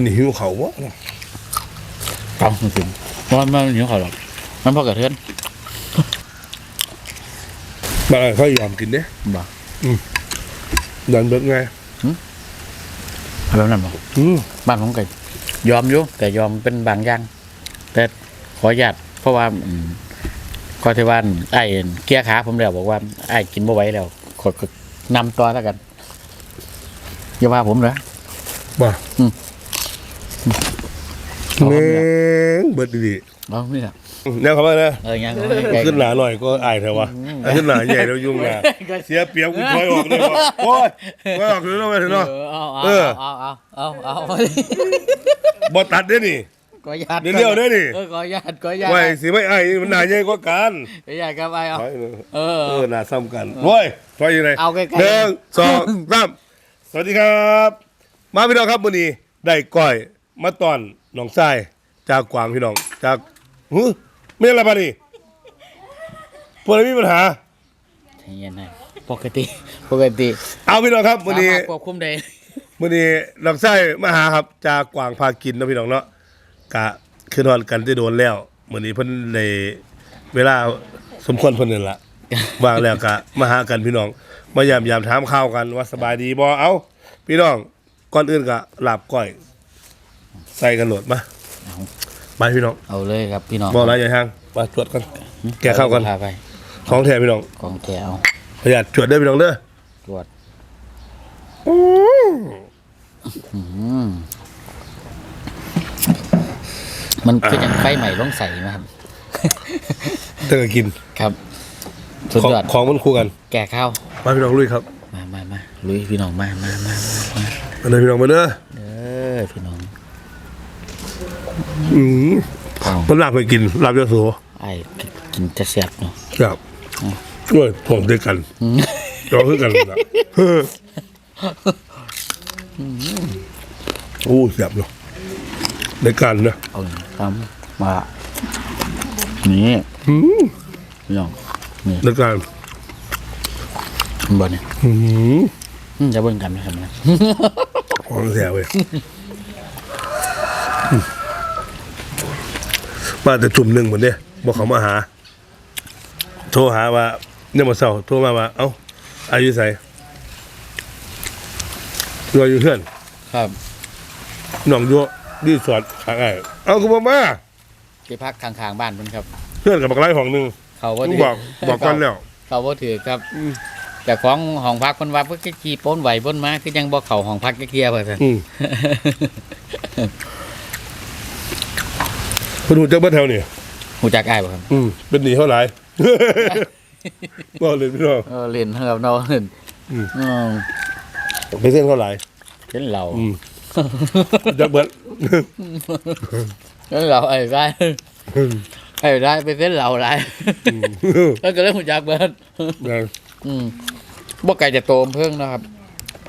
นี่หิวเขาวะกำมันถึงเพราะมันไม่เหนียวเขาหรอกมันพอกระเทือนบางอันเขายอมกินเด้บ่ดันเบิดไงเอาแบบนั้นบ่อืมบ้านผมก็ยอมอยู่แต่ยอมเป็นบางอย่าง แต่ขออนุญาตเพราะว่าอืมขอที่ว่าไอ้เกียร์ขาผมแล้วบอกว่าไอ้กินบ่ไหวแล้วขอขอนำตัวแล้วกันอย่าว่าผมเหรอ บ่อืมเน่งเบิดดีเอาไม่ละๆแนวเขาบ้างนะเออยังขึ้นหนาหน่อยก็อายเถอะวะถ้าขึ้นหนาใหญ่แล้วยุ่งหนาเสียเปรียบกูถอยออกเลยว่ะโอ้ยถอยออกเลยเนาะไปเถอะเนาะ เอาเอาเออ เอาเอาเอาเอาเอาบ่ตัดเด้นี่ ขออนุญาตเดี๋ยวเดี๋ยวเด้อนี่เออขออนุญาตขออนุญาตไว้สิไม่อายมันหนาใหญ่กว่ากันขออนุญาตครับไอ้เอา ถอยเออเออ เออหนาซ้ำกันโว้ยถอยยังไงเอาใกล้ๆ หนึ่งสองสามสวัสดีครับ มาพี่น้องครับวันนี้ได้ก้อยมาตอนห นองทรายจากกวางพี่น้อง จากหือไม่ใช่อะไรปะนี่พวกอะไรมีปัญหาใจเย็นนะปกติปกติเอาพี่น้องครับวันนี้ สามารถควบคุมได้วันนี้หนองทรายมาหาครับจากกวางพากินเนาะพี่น้องเนาะกะคือนอนกันที่โดนแล้ววันนี้เพิ่นในเวลาสมควรเพิ่นนั่นละ ว่างแล้วกะมาหากันพี่น้องมายามยามถามข่าวกันว่าสบายดีบ่เอาพี่น้องก่อนอื่นกะลาบก้อย ใส่กันโหลดมาไปพี่น้องเอาเลยครับพี่น้องบอกอะไรอย่าห่างมาตรวจกันแกะเข้ากันพาไปของแท้พี่น้องกองแถวประหยัดตรวจเด้อพี่น้องเด้อตรวจมันคืออย่างไฟใหม่ต้องใส่นะครับเธอก็กินครับสุดของยอดของมันคู่กัน แก่ข้าวมาพี่น้องลุยครับ มามามาลุยพี่น้องมามามามามาอันนี้พี่น้องมาเด้อเด้อพี่น้อง อืมของมันลาบไปกินลาบยาโสไอ้กินจะเสียบเนาะครับช่วยผมด้วยกันรอคือกันนะโอ้เสียบเนาะในการนะเอาทำมานี่พี่น้องในการบ่เนี่ยอืมอืมจะเบิ่งกันนะครับนะของแท้เว้ยอื มมาแต่จุ่มหนึ่งเหมือนเด้บอกเขามาหา โทรหาว่าเนี่ยมาเศร้าโทรมาว่า เอ้าอายุใส่รอยอยู่เพื่อนครับน้องยัวดีสอดขางไอ้เอากูบอกมาที่พักข้างๆบ้านเพิ่นครับ เพื่อนกับบักไล่ของหนึ่งเขาบ่มึงถืบอกบอกกันแล้ว เขาบ่ถือครับแต่ของห้องพักเพิ่นว่าเพิ่นก็ขี่ป้นไหวป้นมาคือยังบ่เข้าห้องพักจักเที่ยว่าซั่นอืม เพิ่นหูจักเบ้านแถวนี่ฮู้จักอ้ายบ่ครับอืมเป็นหนีเท่าไหร่บอกเลยพี่น้องเออเล่นครับเนาะเล่นอืมอืมไปเส้นเท่าไหร่เป็นเราอืมจักเบิดเป็นเราไอ้ได้ไอ้ได้ไปเป็นเราหลายแล้วก็เลยฮู้จักเบิดนะอืมบ่ไกลจากโตอำเภอเนาะครับ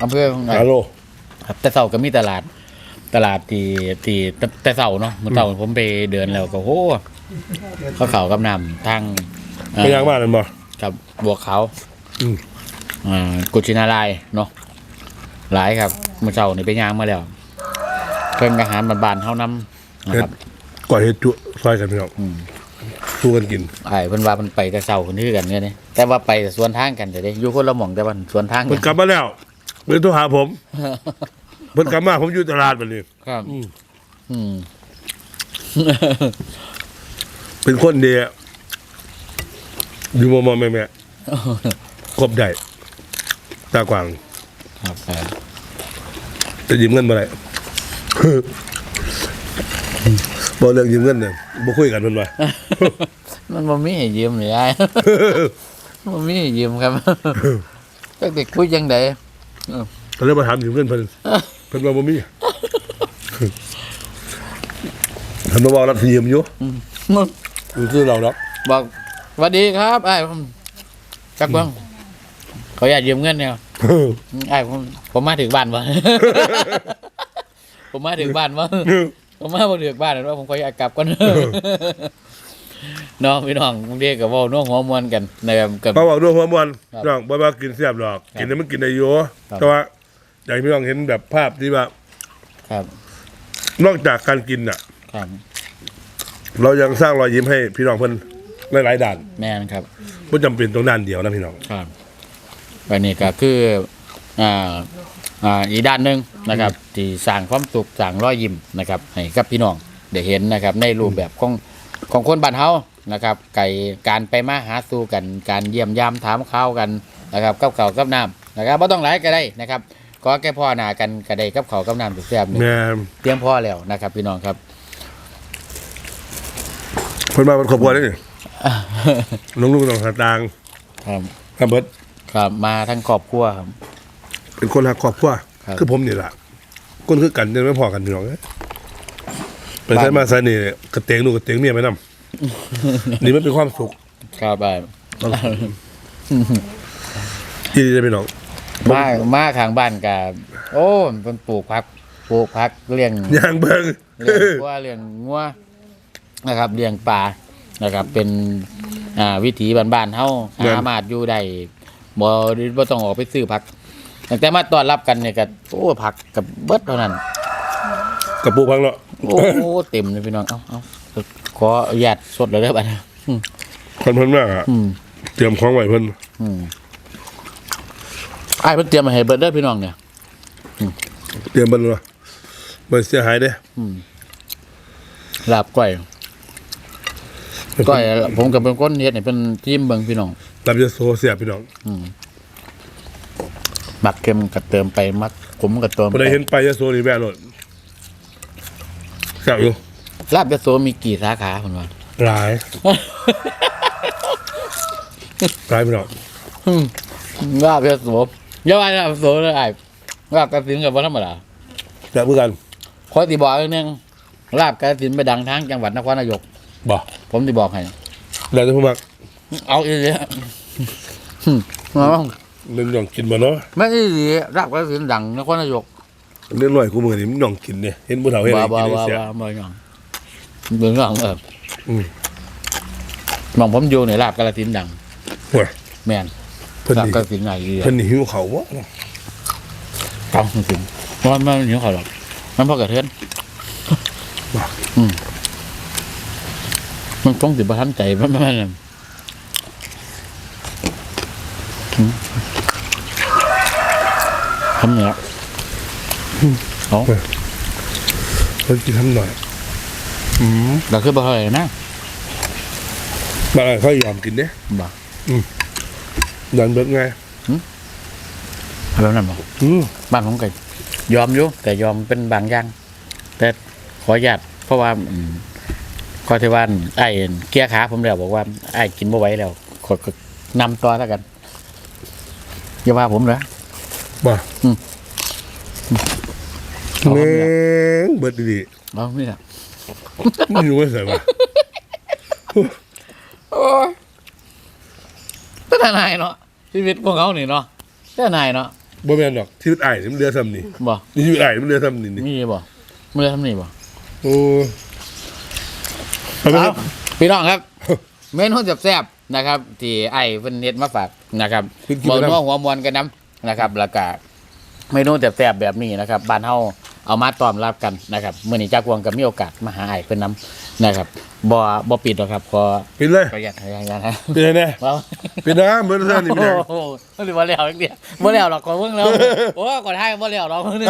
อำเภอของไหนฮัลโหลครับแต่เสาก็มีตลาด ตลาดที่ที่แต่แต่เสาเนาะเมื่อเสาผมไปเดินแล้วก็โหเขาเขากำนำทางเอ่อไปยังบ้านนั่นบ่กับบัวขาวอืมอ่ากุชินารายณ์เนาะหลายครับเมื่อเสานี่ไปย่างมาแล้ว เพิ่นอาหารบ้านๆเฮานำนะครับก่อยเฮ็ดจุซอยกันพี่น้องอืมสู้กันกินไอ้เพิ่นว่าเพิ่นไปแต่เสาคนนี้กันเนี่ยนี่แต่ว่าไปสวนทางกันแต่เด้อยู่คนละหม่องแต่ว่าสวนทางเพิ่กันนกลับมาแล้วเพิ่นโทรหาผม เพิ่นกลับมาผมอยู่ตลาดบัดนี้ครับอืมอืม เป็นคนเดียวอยู่มอมอแม่แม่ครบได้ตากวางครับครับจะยืมเงินมาไหนบ่เรื่องยืมเงินเนี่ยบ่คุยกันเพิ่นว่า มันบ่มีให้ยืมเลยไอ้บ่มีให้ยืมครับก็เด็กคุยจังได ก็เลยมาถามยืมเงินเพิ่น เพิ่นว่าบ่มีเพิ่นมาบอกรับสิยืมอยู่อยู่ซื้อเราดอกบอกสวัสดีครับไอ้ผมจักเบิ้งขออยากยืมเงินเนี่ยไอ้ผมผมมาถึงบ้านวะ ผมมาถึงบ้านวะผมมาบ่ถึงบ้านแล้วผมขออยากกลับก่อนน้องพี่น้องบางทีก็เว้าน้องหัวมวนกันนะครับกับ เขาบอกด้วยหัวมวนครับน้องบ่ว่ากินแซ่บหรอกครับกินแล้วมันกินได้อยู่ครับ แต่ว่า อยากให้พี่น้องเห็นแบบภาพที่ว่า ครับ นอกจากการกินอะ ครับ เรายังสร้างรอยยิ้มให้พี่น้องเพิ่นหลายๆด่านแม่นครับ ไม่จำเป็นตรงด้านเดียวนะพี่น้อง ครับวันนี้ก็คืออ่าอ่าอีกด้านหนึ่งนะครับที่สร้างความสุขสร้างรอยยิ้มนะครับให้กับพี่น้องได้เห็นนะครับ ในรูปแบบของของคนบ้านเฮานะครับไก่การไปมาหาสู่กัน การเยี่ยมยามถามข่าวกันนะครับกับข้าวกับน้ำนะครับบ่ต้องหลายก็ได้นะครับ ก็แค่พ่อหน้ากันก็ได้กับข้าวกับน้ำแซ่บๆนี่แม่เตรียมพอแล้วนะครับ พี่น้องครับ เพิ่นมาเป็นครอบครัวได้นี่น้องลูกน้องตางครับครับเบิดครับมาทั้งครอบครัวครับ เป็นคนรักครอบครัวครับ คือผมนี่แหละคนคือกันยังไม่พอกันพี่น้องเอ้ยไปใช้มาใช้นี่กระเตงลูกกระเตงเมียไปนำนี่มันเป็นความสุขครับไปที่ดีเลยพี่น้อง มามาข้างบ้านกับโอ้เป็นปลูกผักปลูกผักเลี้ยงย่างเบิ่งเลี้ยงวัวเลี้ยงงัวนะครับเลี้ยงปลานะครับ เป็นอ่าวิถีบ้านๆเฮาหามาดอยู่ได้บ่บ่ต้องออกไปซื้อผักตั้งแต่มาต้อนรับกันเนี่ยก็โอ้ผักกับเบิดเท่านั้นกระปุกพังเนาะโอ้โหเต็มเลยพี่น้องเอ้าเอ้าขออนุญาตสดเลยเด้อบัดนี้อืมคนเพิ่นมากอะอืมเตรียมของไว้เพิ่นอืม อ้ายเพิ่นเตรียมมาให้เบิดเด้อพี่น้องเนี่ย เตรียมเบิ่นว่าบ่เสียหายเด้ลาบก้อยก้อยผมกับเป็นคนเฮ็ดให้เป็นทีมเบิ่งพี่น้องรับยาโซเสียพี่น้องมักเค็มก็เติมไปมักขมก็เติมบ่ไปได้เห็นไปยาโซนี่แม่โลดแซ่บอยู่ลาบยะโสมีกี่สาขาเพิ่นว่าหลาย หลายพี่น้องลาบยะโส อย่าว่าลาบยะโสเลยอ้ายลาบกระสินกับบ่ธรรมดาแซ่บคือกันขอสิบอกอีกนึงลาบกระสินไปดังทางจังหวัดนครนายก บ่ผมสิบอกให้ แล้วแต่ผู้มักเอาอีหลีอืมเอาเรื่องย่องกินบ่เนาะไม่อีหลีลาบกระสินดังนครนายกเรื่องน้อยกูมื้อนี้มันย่องกินเนี่ยเห็นผู้เฒ่าเฮ็ดบ้าให้บ้ากินได้บ้าเสีย บ้าบ่หยังเบิ่งหลังเอออืมหมองผมอยู่ในลาบกระสินดังโอ้ยแม่น เพิ่นลาบนี่กระสินไหนดีเพิ่นนี่หิวข้าวบ่เก่าจริงๆเพราะมันไม่เหนียวเขาหรอกมันพอกระเทือนอืมมันต้องสิบทันใจมันมันมันอืมทำเหนือเอาเพิ่นกินทำหน่อยเราคือบ่เท่าไหร่นะบางอันเขายอมกินเด้บ่ ดันเบิดไงแล้วนั่นบ่อืมบ้านผมก็ยอมอยู่แต่ยอมเป็นบางอย่าง แต่ขออนุญาตเพราะว่าอืมขอที่ว่าไอ้เกียร์ขาผมแล้วบอกว่าไอ้กินบ่ไหวแล้วขอขอนำต่อแล้วกันอย่าว่าผมเหรอบ่อืมแม่งเบิดดีเอาไม่ละๆไม่รู้ว่าใส่บ่ก็ ทนายเนาะชีวิตพวกเขานี่เนาะก็นายเนาะบ่แม่นดอกชีวิตอ้ายนี่มันเรือซ้ำนี่บ่นี่ชีวิตอ้ายมันเรือซ้ำนี่นี่มีบ่เมื่อทำนี่บ่โอ้เอาไปคเอารับพี่น้องครับ เมนูแซ่บๆนะครับ ที่ไอ้เพิ่นเฮ็ดมาฝากนะครับกินกินบ่ไปนันำวหัวมวนกันน้ำนะครับแล้วก็เมนูแซ่บๆแบบนี้นะครับบ้านเฮา เอามาต้อนรับกันนะครับมื้อนี้จากวงก็มีโอกาสมาหาไอ้เพิ่นนํนะครับบ่บ่ปิดหรอกครับขอปิดเลยขออนุญาตขออนุญาตนะปิดเลยแน่ว้าวปิดนะเบิดซ่นนี่พี่น้องโอ้โหมันสิบ่แล้วจังเดียวบ่แล้วหรอกก่อนเบิ่งแล้วโอ้ก่อนให้บ่แล้วหรอกเพิ่งนึง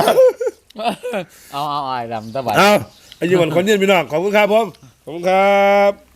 เอาเอาเอาไอ้ดำตะบัดเอาอายุวันคนเย็นพี่น้องขอบคุณครับผมขอบคุณครับ